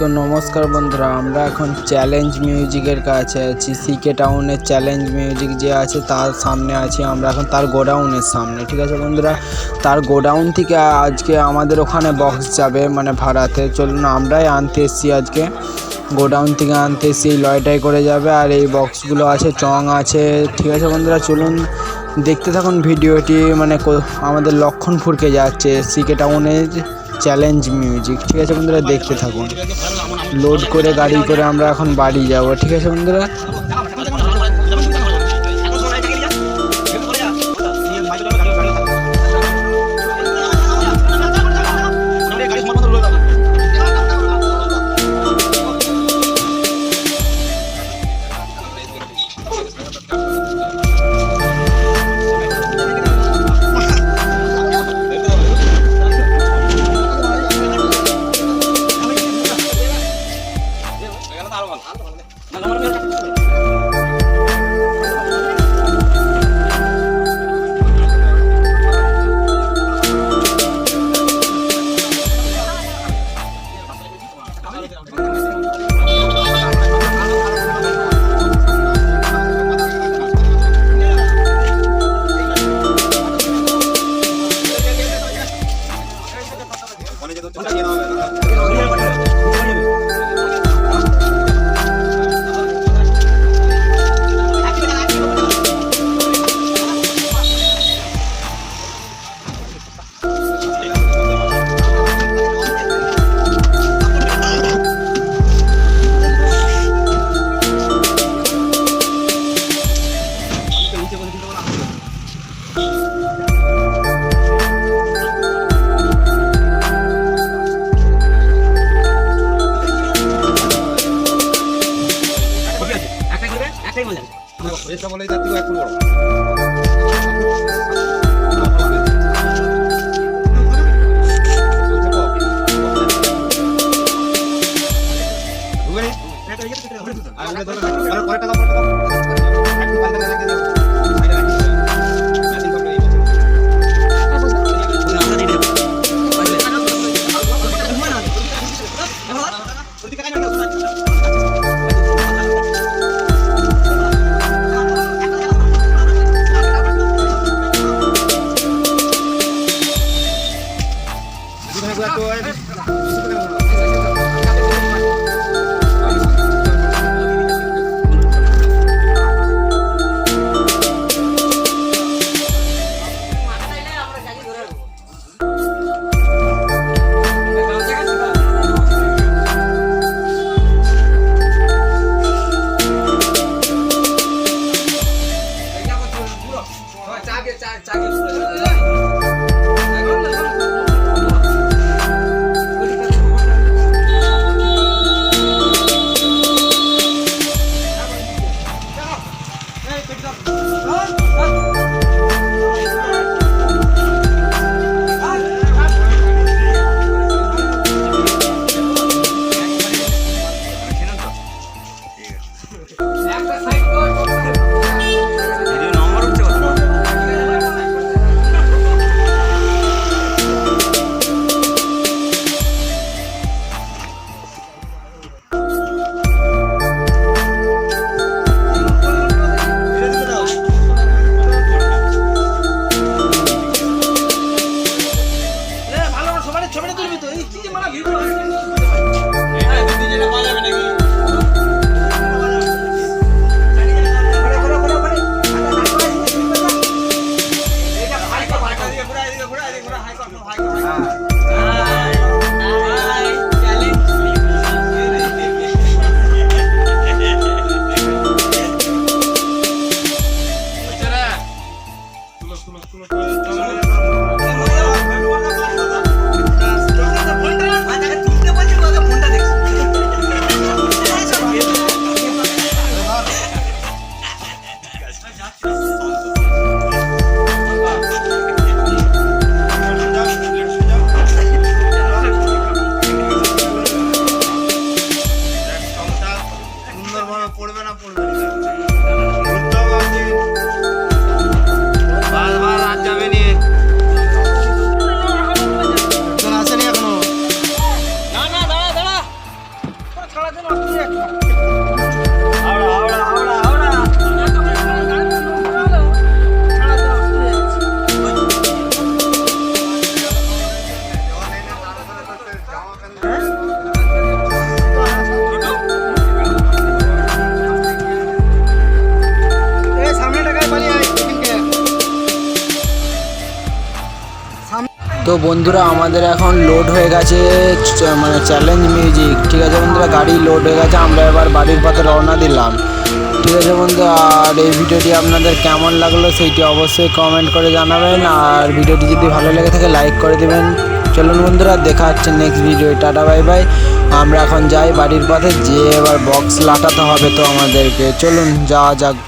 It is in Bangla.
তো নমস্কার বন্ধুরা, আমরা এখন চ্যালেঞ্জ মিউজিকের কাছে আছি। সিকে টাউনের চ্যালেঞ্জ মিউজিক যে আছে তার সামনে আছি আমরা এখন, তার গোডাউনের সামনে, ঠিক আছে বন্ধুরা? তার গোডাউন থেকে আজকে আমাদের ওখানে বক্স যাবে মানে ভাড়াতে। চলুন আমরাই আনতে এসেছি আজকে। গোডাউন থেকে আনতে এসেছি লয়টাই করে যাবে, আর এই বক্সগুলো আছে, চং আছে, ঠিক আছে বন্ধুরা? চলুন দেখতে থাকুন ভিডিওটি মানে আমাদের লক্ষণপুরকে যাচ্ছে। সিকে টাউনের চ্যালেঞ্জ মিউজিক ঠিক আছে বন্ধুরা? দেখতে থাকুন। লোড করে, গাড়ি করে আমরা এখন বাড়ি যাব, ঠিক আছে বন্ধুরা? お酒飲ん。এটা বলে তার থেকে বড়। 个加加进去 তো বন্ধুরা, আমাদের এখন লোড হয়ে গেছে মানে চ্যালেঞ্জ মিউজিক ঠিক আছে বন্ধুরা? গাড়ি লোড হয়ে গেছে, আমরা এবার বাড়ির পথে রওনা দিলাম। ঠিক আছে বন্ধু, আর এই ভিডিওটি আপনাদের কেমন লাগল সেইটি অবশ্যই কমেন্ট করে জানাবেন, আর ভিডিওটি যদি ভালো লেগে থাকে লাইক করে দেবেন। চলুন বন্ধুরা, দেখা হচ্ছে next video tata bye bye আমরা এখন যাই বাড়ির পথে, যে এবার বক্স লাটাতে হবে তো আমাদেরকে। চলুন, যাওয়া যাক।